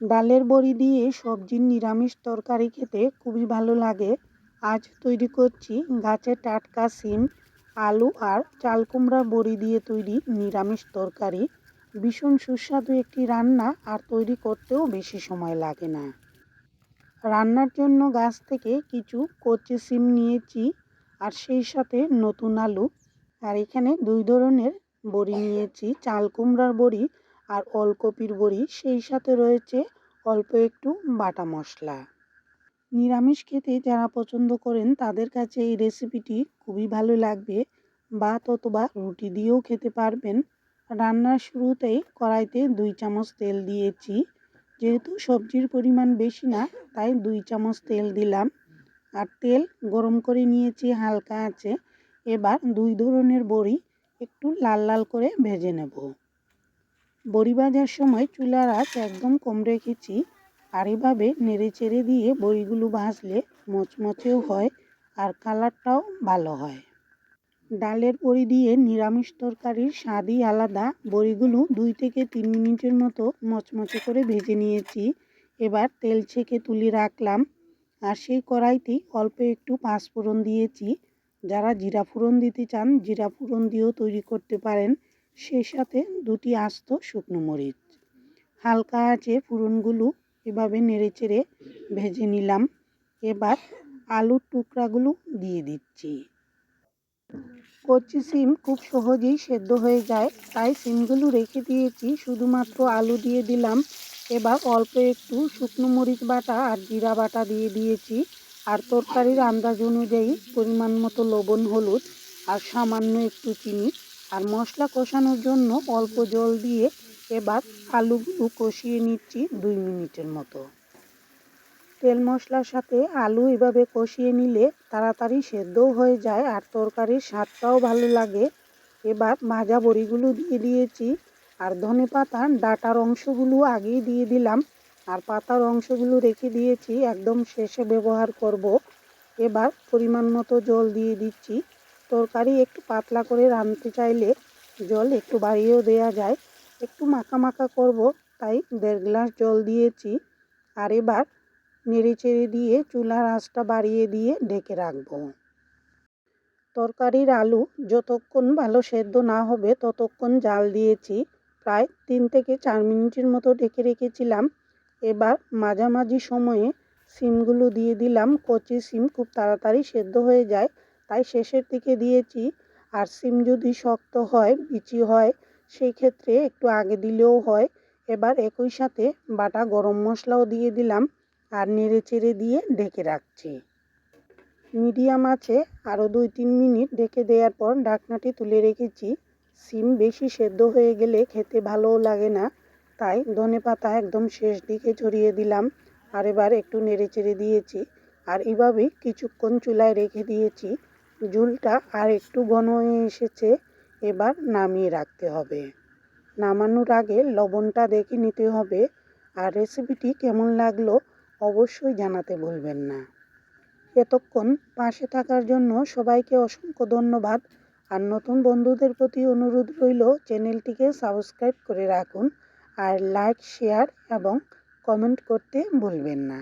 ডালের বড়ি দিয়ে সবজির নিরামিষ তরকারি খেতে খুবই ভালো লাগে। আজ তৈরি করছি গাছের টাটকা সিম, আলু আর চাল কুমড়া বড়ি দিয়ে তৈরি নিরামিষ তরকারি। ভীষণ সুস্বাদু একটি রান্না আর তৈরি করতেও বেশি সময় লাগে না। রান্নার জন্য গাছ থেকে কিছু কচি সিম নিয়েছি আর সেই সাথে নতুন আলু। আর এখানে দুই ধরনের বড়ি নিয়েছি, চাল কুমড়ার বড়ি আর ওলকপির বড়ি, সেই সাথে রয়েছে অল্প একটু বাটা মশলা। নিরামিষ খেতে যারা পছন্দ করেন, তাদের কাছে এই রেসিপিটি খুবই ভালো লাগবে ভাত অথবা রুটি দিয়েও খেতে পারবেন। রান্নার শুরুতেই কড়াইতে দুই চামচ তেল দিয়েছি। যেহেতু সবজির পরিমাণ বেশি না, তাই দুই চামচ তেল দিলাম। আর তেল গরম করে নিয়েছি হালকা আছে। এবার দুই ধরনের বড়ি একটু লাল লাল করে ভেজে নেব। বড়ি ভাজার সময় চুলার আঁচ একদম কম রেখেছি। আর এভাবে নেড়ে চেড়ে দিয়ে বড়িগুলো ভাজলে মচমচেও হয় আর কালারটাও ভালো হয়। ডালের বড়ি দিয়ে নিরামিষ তরকারির স্বাদই আলাদা। বড়িগুলো দুই থেকে তিন মিনিটের মতো মচমচে করে ভেজে নিয়েছি। এবার তেল ছেঁকে তুলে রাখলাম। আর সেই কড়াইতেই অল্প একটু পাঁচফোড়ন দিয়েছি। যারা জিরা ফোড়ন দিতে চান, জিরা ফোড়ন দিয়েও তৈরি করতে পারেন। সেই সাথে দুটি আস্ত শুকনো মরিচ। হালকা আঁচে ফোড়নগুলো এভাবে নেড়ে চেড়ে ভেজে নিলাম। এবার আলুর টুকরাগুলো দিয়ে দিচ্ছি। কচি সিম খুব সহজেই সেদ্ধ হয়ে যায়, তাই সিমগুলো রেখে দিয়েছি, শুধুমাত্র আলু দিয়ে দিলাম। এবার অল্প একটু শুকনো মরিচ বাটা আর জিরা বাটা দিয়ে দিয়েছি। আর তরকারির আন্দাজ অনুযায়ী পরিমাণ মতো লবণ, হলুদ আর সামান্য একটু চিনি আর মশলা কষানোর জন্য অল্প জল দিয়ে এবার আলুগুলো কষিয়ে নিচ্ছি দুই মিনিটের মতো। তেল মশলার সাথে আলু এভাবে কষিয়ে নিলে তাড়াতাড়ি সেদ্ধও হয়ে যায় আর তরকারির স্বাদটাও ভালো লাগে। এবার ভাজা বড়িগুলো দিয়ে দিয়েছি আর ধনে পাতা ডাটার অংশগুলো আগেই দিয়ে দিলাম আর পাতার অংশগুলো রেখে দিয়েছি, একদম শেষে ব্যবহার করব। এবার পরিমাণ মতো জল দিয়ে দিচ্ছি। তরকারি একটু পাতলা করে রাঁধতে চাইলে জল একটু বাড়িয়েও দেওয়া যায়। একটু মাখা মাখা করব, তাই দেড় গ্লাস জল দিয়েছি। আর এবার নেড়ে চেড়ে দিয়ে চুলার আঁচটা বাড়িয়ে দিয়ে ঢেকে রাখব। তরকারির আলু যতক্ষণ ভালো সেদ্ধ না হবে ততক্ষণ জাল দিয়েছি। প্রায় তিন থেকে চার মিনিটের মতো ঢেকে রেখেছিলাম। এবার মাঝামাঝি সময়ে সিমগুলো দিয়ে দিলাম। কচি সিম খুব তাড়াতাড়ি সেদ্ধ হয়ে যায়। তাই শেষের দিকে দিয়েছি। আর সিম যদি শক্ত হয়, বিচি হয়, সেই ক্ষেত্রে একটু আগে দিলেও হয়। এবার একই সাথে বাটা গরম মশলাও দিয়ে দিলাম আর নেড়ে চেড়ে দিয়ে ঢেকে রাখছি। মিডিয়াম আছে, আরও দুই তিন মিনিট ঢেকে দেওয়ার পর ঢাকনাটি তুলে রেখেছি। সিম বেশি সেদ্ধ হয়ে গেলে খেতে ভালোও লাগে না, তাই ধনে পাতা একদম শেষ দিকে ছড়িয়ে দিলাম। আর এবার একটু নেড়ে চেড়ে দিয়েছি। আর এভাবেই কিছুক্ষণ চুলায় রেখে দিয়েছি। ঝুলটা আর একটু ঘন হয়ে এসেছে, এবার নামিয়ে রাখতে হবে। নামানোর আগে লবণটা দেখে নিতে হবে আর রেসিপিটি কেমন লাগল অবশ্যই জানাতে ভুলবেন না। এতক্ষণ পাশে থাকার জন্য সবাইকে অসংখ্য ধন্যবাদ আর নতুন বন্ধুদের প্রতি অনুরোধ রইল চ্যানেলটিকে সাবস্ক্রাইব করে রাখুন আর লাইক শেয়ার এবং কমেন্ট করতে ভুলবেন না।